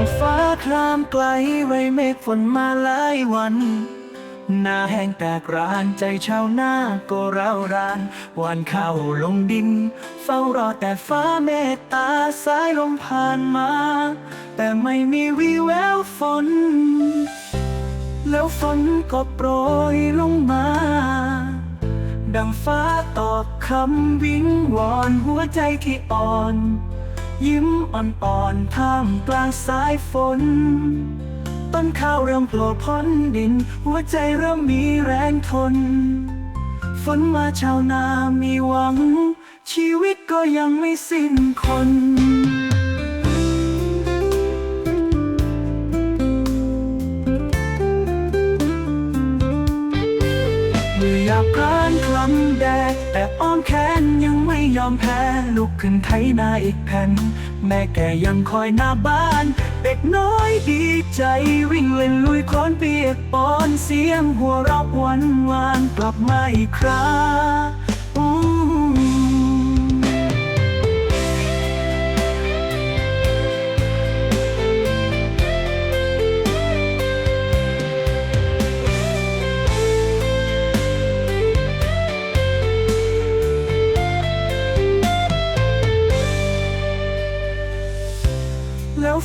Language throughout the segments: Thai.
องฟ้าคลามไกลไว้เมฆฝนมาหลายวันหน้าแห้งแตกรานใจชาวนาก็เร้ารานวานเข้าลงดิน เฝ้ารอแต่ฟ้าเมตตาสายลมผ่านมา แต่ไม่มีวี่แววฝน แล้วฝนก็โปรยลงมา ดังฟ้าตอบคำวิงวอนหัวใจที่อ่อน ยิ้มอ่อนๆท่ามกลางสายฝน ต้นข้าวเริ่มโผล่พ้นดิน หัวใจเริ่มมีแรงทน ฝนมาชาวนามีหวัง ชีวิตก็ยังไม่สิ้นคน ยากพรานคลำแดดแต่อ้อมแขนยังไม่ยอมแพ้ลุกขึ้นไถนาอีกแผ่น แม่แก่ยังคอยหน้าบ้าน เด็กน้อยดีใจวิ่งเล่นลุยโคลอนเปียกปอนเสียงหัวเราะวันวานกลับมาอีกครั้ง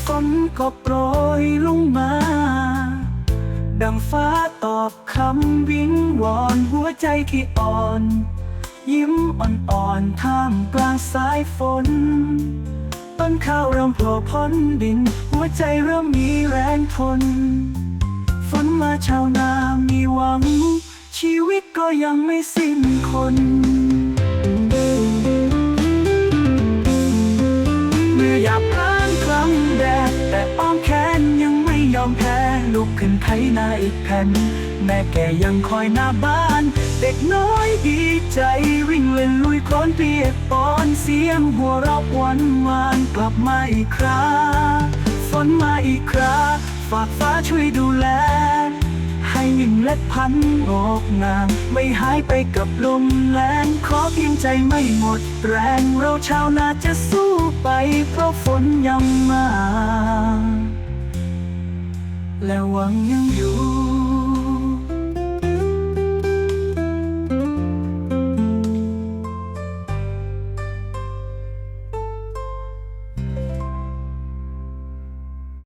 ฝนก็โปรยลงมา ดังฟ้าตอบคำวิงวอนหัวใจที่อ่อน ยิ้มอ่อนๆท่ามกลางสายฝน ต้นข้าวเริ่มโผล่พ้นดิน หัวใจเริ่มมีแรงทน ฝนมาชาวนามีหวัง ชีวิตก็ยังไม่สิ้นคน กขึ้นไถนาอีกแผ่น แม่แก่ยังคอยหน้าบ้าน เด็กน้อยดีใจวิ่งเล่นลุยโคลอนเปียกปอนเสียงหัวเราะวานวานกลับมาอีกคราฝนมาอีกคราฝากฟ้าช่วยดูแล ให้ยิ่งเล็ดพันงอกงาม ไม่หายไปกับลมแรงขอเพียงใจไม่หมดแรงเราชาวนาจะสู้ไปเพราะฝนยังมา และหวังยังอยู่